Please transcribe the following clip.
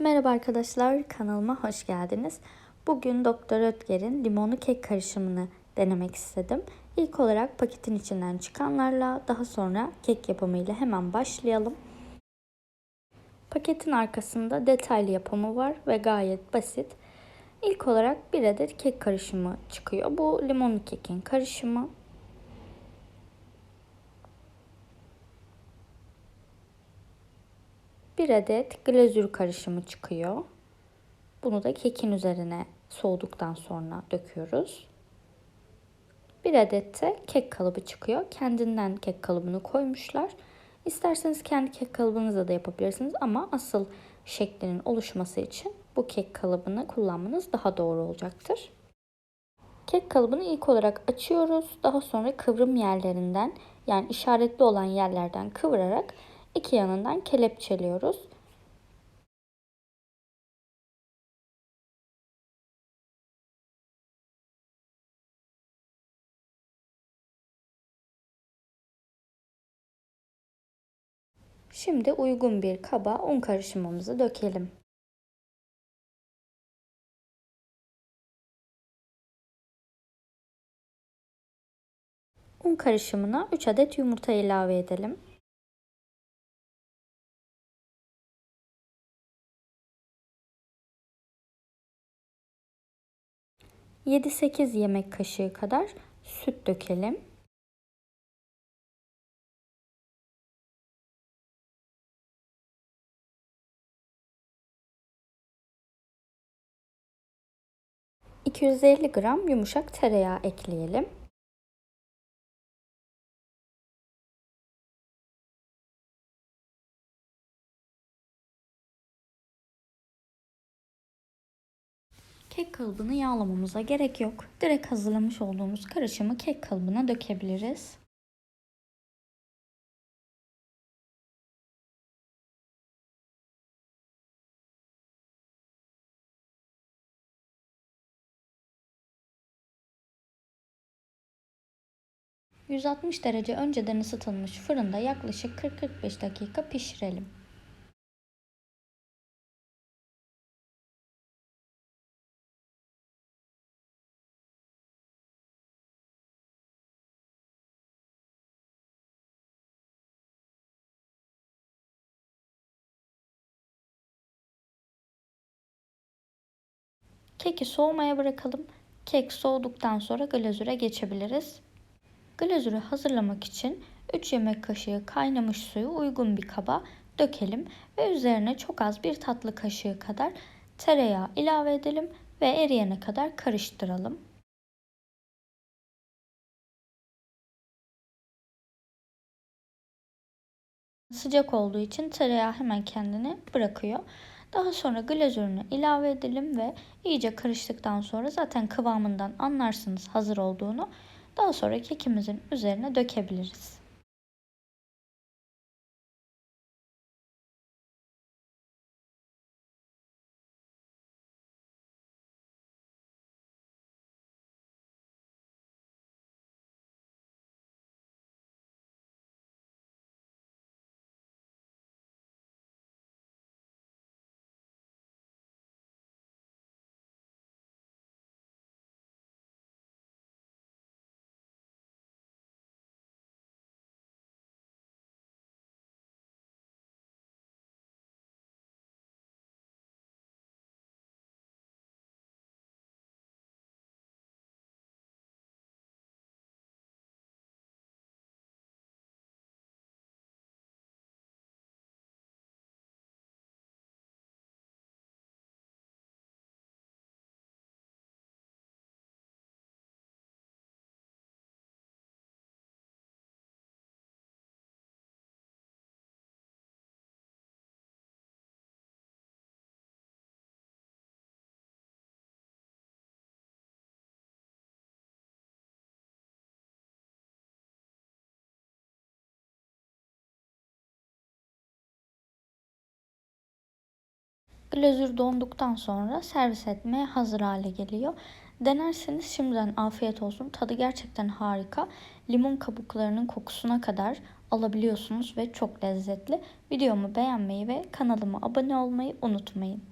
Merhaba arkadaşlar, kanalıma hoş geldiniz. Bugün Doktor Ötker'in limonlu kek karışımını denemek istedim. İlk olarak paketin içinden çıkanlarla daha sonra kek yapımıyla hemen başlayalım. Paketin arkasında detaylı yapımı var ve gayet basit. İlk olarak bir adet kek karışımı çıkıyor. Bu limonlu kekin karışımı. Bir adet glazür karışımı çıkıyor. Bunu da kekin üzerine soğuduktan sonra döküyoruz. Bir adet de kek kalıbı çıkıyor. Kendinden kek kalıbını koymuşlar. İsterseniz kendi kek kalıbınızla da yapabilirsiniz ama asıl şeklinin oluşması için bu kek kalıbını kullanmanız daha doğru olacaktır. Kek kalıbını ilk olarak açıyoruz. Daha sonra kıvrım yerlerinden yani işaretli olan yerlerden kıvırarak iki yanından kelepçeliyoruz. Şimdi uygun bir kaba un karışımımızı dökelim. Un karışımına 3 adet yumurta ilave edelim. 7-8 yemek kaşığı kadar süt dökelim. ...250 gram yumuşak tereyağı ekleyelim. Kek kalıbını yağlamamıza gerek yok. Direkt hazırlamış olduğumuz karışımı kek kalıbına dökebiliriz. ...160 derece önceden ısıtılmış fırında yaklaşık 40-45 dakika pişirelim. Keki soğumaya bırakalım. Kek soğuduktan sonra glazüre geçebiliriz. Glazürü hazırlamak için 3 yemek kaşığı kaynamış suyu uygun bir kaba dökelim ve üzerine çok az bir tatlı kaşığı kadar tereyağı ilave edelim ve eriyene kadar karıştıralım. Sıcak olduğu için tereyağı hemen kendini bırakıyor. Daha sonra glazürünü ilave edelim ve iyice karıştıktan sonra zaten kıvamından anlarsınız hazır olduğunu. Daha sonra kekimizin üzerine dökebiliriz. Glazür donduktan sonra servis etmeye hazır hale geliyor. Denerseniz şimdiden afiyet olsun. Tadı gerçekten harika. Limon kabuklarının kokusuna kadar alabiliyorsunuz ve çok lezzetli. Videomu beğenmeyi ve kanalıma abone olmayı unutmayın.